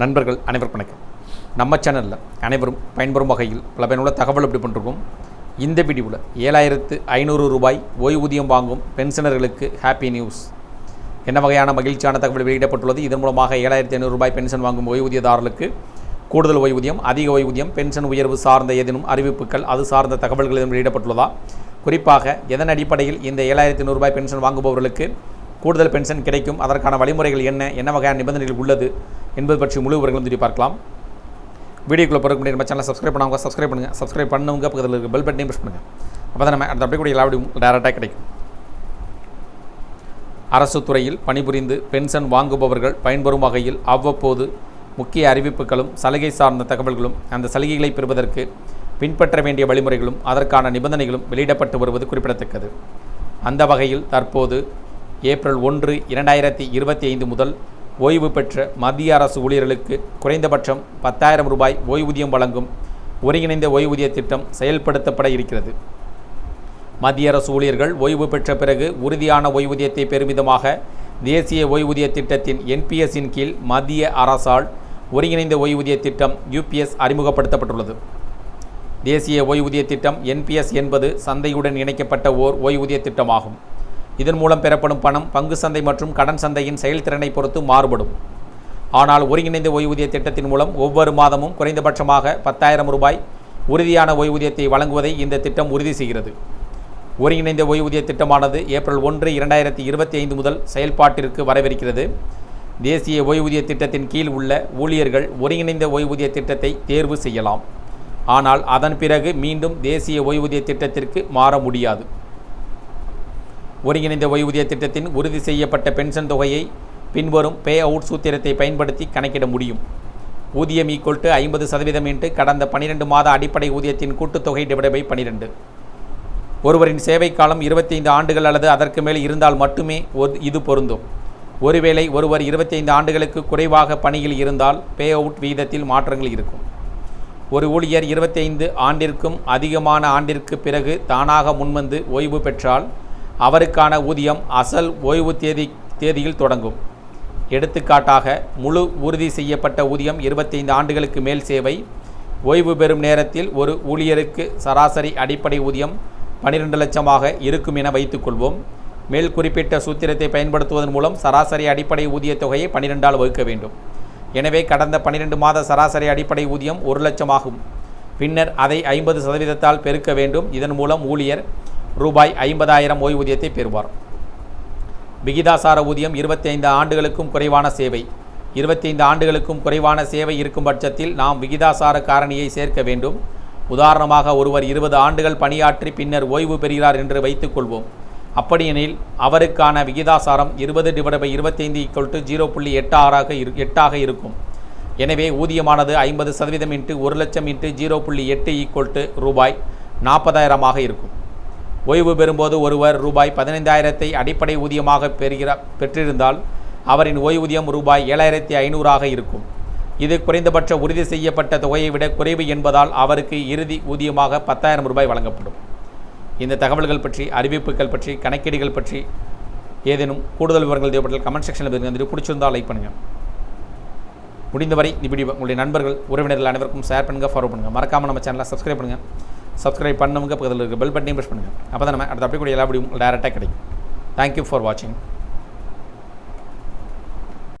நண்பர்கள் அனைவருக்கும் வணக்கம். நம்ம சேனலில் அனைவரும் பயன்பெறும் வகையில் பல பயனுள்ள தகவல் எப்படி பண்ணிருக்கோம். இந்த வீடியோவில் ஏழாயிரத்து ஐநூறு ரூபாய் ஓய்வூதியம் வாங்கும் பென்ஷனர்களுக்கு ஹாப்பி நியூஸ் என்ன வகையான மகிழ்ச்சியான தகவல் வெளியிடப்பட்டுள்ளது? இதன் மூலமாக ஏழாயிரத்தி ஐநூறு ரூபாய் பென்ஷன் வாங்கும் ஓய்வூதியதாரர்களுக்கு கூடுதல் ஓய்வூதியம் அதிக ஓய்வூதியம் பென்ஷன் உயர்வு சார்ந்த ஏதேனும் அறிவிப்புகள் அது சார்ந்த தகவல்கள் எதுவும் வெளியிடப்பட்டுள்ளதா? குறிப்பாக எதன் அடிப்படையில் இந்த ஏழாயிரத்தி ரூபாய் பென்ஷன் வாங்குபவர்களுக்கு கூடுதல் பென்ஷன் கிடைக்கும்? அதற்கான வழிமுறைகள் என்ன? என்ன வகையான நிபந்தனைகள் உள்ளது? என்பது பற்றி முழு விவரங்களும் திரும்பி பார்க்கலாம். வீடியோக்குள்ளே பிறகு முடியும் நம்ம சேனலை சப்ஸ்கிரைப் பண்ணவங்க சப்ஸ்கிரைப் பண்ணுங்கள் சப்ஸ்கிரைப் பண்ணவங்க பக்கத்தில் இருக்க பெல் பட்டனையும் ப்ரெஸ் பண்ணுங்கள் அப்போ தான் நம்ம அந்த அப்படியே கூட எல்லா டேரெக்டாக கிடைக்கும். அரசு துறையில் பணிபுரிந்து பென்ஷன் வாங்குபவர்கள் பயன்பெறும் வகையில் அவ்வப்போது முக்கிய அறிவிப்புகளும் சலுகை சார்ந்த தகவல்களும் அந்த சலுகைகளை பெறுவதற்கு பின்பற்ற வேண்டிய வழிமுறைகளும் அதற்கான நிபந்தனைகளும் வெளியிடப்பட்டு வருவது குறிப்பிடத்தக்கது. அந்த வகையில் தற்போது ஏப்ரல் ஒன்று இரண்டாயிரத்தி இருபத்தி ஐந்து முதல் ஓய்வு பெற்ற மத்திய அரசு ஊழியர்களுக்கு குறைந்தபட்சம் பத்தாயிரம் ரூபாய் ஓய்வூதியம் வழங்கும் ஒருங்கிணைந்த ஓய்வூதிய திட்டம் செயல்படுத்தப்பட இருக்கிறது. மத்திய அரசு ஊழியர்கள் ஓய்வு பெற்ற பிறகு உறுதியான ஓய்வூதியத்தை பெருமிதமாக தேசிய ஓய்வூதிய திட்டத்தின் என்பிஎஸ்ஸின் கீழ் மத்திய அரசால் ஒருங்கிணைந்த ஓய்வூதிய திட்டம் யூபிஎஸ் அறிமுகப்படுத்தப்பட்டுள்ளது. தேசிய ஓய்வூதிய திட்டம் என்பிஎஸ் என்பது சந்தையுடன் இணைக்கப்பட்ட ஓர் ஓய்வூதிய திட்டமாகும். இதன் மூலம் பெறப்படும் பணம் பங்கு சந்தை மற்றும் கடன் சந்தையின் செயல்திறனை பொறுத்து மாறுபடும். ஆனால் ஒருங்கிணைந்த ஓய்வூதிய திட்டத்தின் மூலம் ஒவ்வொரு மாதமும் குறைந்தபட்சமாக பத்தாயிரம் ரூபாய் உறுதியான ஓய்வூதியத்தை வழங்குவதை இந்த திட்டம் உறுதி செய்கிறது. ஒருங்கிணைந்த ஓய்வூதிய திட்டமானது ஏப்ரல் ஒன்று இரண்டாயிரத்தி இருபத்தி ஐந்து முதல் செயல்பாட்டிற்கு வரவிருக்கிறது. தேசிய ஓய்வூதிய திட்டத்தின் கீழ் உள்ள ஊழியர்கள் ஒருங்கிணைந்த ஓய்வூதிய திட்டத்தை தேர்வு செய்யலாம். ஆனால் அதன் பிறகு மீண்டும் தேசிய ஓய்வூதிய திட்டத்திற்கு மாற முடியாது. ஒருங்கிணைந்த ஓய்வூதிய திட்டத்தின் உறுதி செய்யப்பட்ட பென்ஷன் தொகையை பின்வரும் பே அவுட் சூத்திரத்தை பயன்படுத்தி கணக்கிட முடியும். ஊதியம் ஈக்குவல் டு ஐம்பது சதவீதம் இன்று கடந்த பன்னிரெண்டு மாத அடிப்படை ஊதியத்தின் கூட்டுத்தொகை டிவைட் பை பன்னிரெண்டு ஒருவரின் சேவை காலம் இருபத்தைந்து ஆண்டுகள் அல்லது அதற்கு மேல் இருந்தால் மட்டுமே இது பொருந்தும். ஒருவேளை ஒருவர் இருபத்தைந்து ஆண்டுகளுக்கு குறைவாக பணியில் இருந்தால் பே அவுட் வீதத்தில் மாற்றங்கள் இருக்கும். ஒரு ஊழியர் இருபத்தைந்து ஆண்டிற்கும் அதிகமான ஆண்டிற்கு பிறகு தானாக முன்வந்து ஓய்வு பெற்றால் அவருக்கான ஊதியம் அசல் ஓய்வு தேதி தேதியில் தொடங்கும். எடுத்துக்காட்டாக முழு உறுதி செய்யப்பட்ட ஊதியம் இருபத்தைந்து ஆண்டுகளுக்கு மேல் சேவை ஓய்வு பெறும் நேரத்தில் ஒரு ஊழியருக்கு சராசரி அடிப்படை ஊதியம் பனிரெண்டு லட்சமாக இருக்கும் என வைத்துக்கொள்வோம் மேல் குறிப்பிட்ட சூத்திரத்தை பயன்படுத்துவதன் மூலம் சராசரி அடிப்படை ஊதியத் தொகையை பனிரெண்டால் வகுக்க வேண்டும். எனவே கடந்த பனிரெண்டு மாத சராசரி அடிப்படை ஊதியம் ஒரு லட்சமாகும். பின்னர் அதை ஐம்பது சதவீதத்தால் பெருக்க வேண்டும். இதன் மூலம் ஊழியர் ரூபாய் ஐம்பதாயிரம் ஓய்வூதியத்தை பெறுவார். விகிதாசார ஊதியம் இருபத்தைந்து ஆண்டுகளுக்கும் குறைவான சேவை. இருபத்தைந்து ஆண்டுகளுக்கும் குறைவான சேவை இருக்கும் பட்சத்தில் நாம் விகிதாசார காரணியை சேர்க்க வேண்டும். உதாரணமாக ஒருவர் இருபது ஆண்டுகள் பணியாற்றி பின்னர் ஓய்வு பெறுகிறார் என்று வைத்துக்கொள்வோம் அப்படியெனில் அவருக்கான விகிதாசாரம் இருபது டிவைட் பை இருபத்தைந்து ஈக்குவல் டு ஜீரோ புள்ளி எட்டு ஆறாக இரு எட்டாக இருக்கும். எனவே ஊதியமானது ஐம்பது சதவீதம் இன்ட்டு ஒரு லட்சம் இன்ட்டு ஜீரோ புள்ளி எட்டு ஈக்குவல் டு ரூபாய் நாற்பதாயிரமாக இருக்கும். ஓய்வு பெறும்போது ஒருவர் ரூபாய் பதினைந்தாயிரத்தை அடிப்படை ஊதியமாக பெறுகிறார் பெற்றிருந்தால் அவரின் ஓய்வூதியம் ரூபாய் ஏழாயிரத்தி ஐநூறாக இருக்கும். இது குறைந்தபட்ச உறுதி செய்யப்பட்ட தொகையை விட குறைவு என்பதால் அவருக்கு இறுதி ஊதியமாக பத்தாயிரம் ரூபாய் வழங்கப்படும். இந்த தகவல்கள் பற்றி அறிவிப்புகள் பற்றி கணக்கீடுகள் பற்றி ஏதேனும் கூடுதல் விவரங்கள் தேவைப்பட்டால் கமெண்ட் செக்ஷனில் இருந்து பிடிச்சிருந்தால் லைக் பண்ணுங்கள் முடிந்தவரை இந்த வீடியோ உங்களுடைய நண்பர்கள் உறவினர்கள் அனைவருக்கும் ஷேர் பண்ணுங்கள் ஃபாலோ பண்ணுங்கள் மறக்காமல் நம்ம சேனலை சப்ஸ்கிரைப் பண்ணுங்கள் சப்ஸ்கிரைப் பண்ணவங்க பக்கத்தில் இருக்க பெல் பட்டனையும் ப்ரெஸ் பண்ணுங்கள் அப்போ தான் நம்ம அடுத்த அப்படி கூட எல்லா வீடியும் டேரெக்டாக கிடைக்கும். தேங்க்யூ ஃபார் வாட்சிங்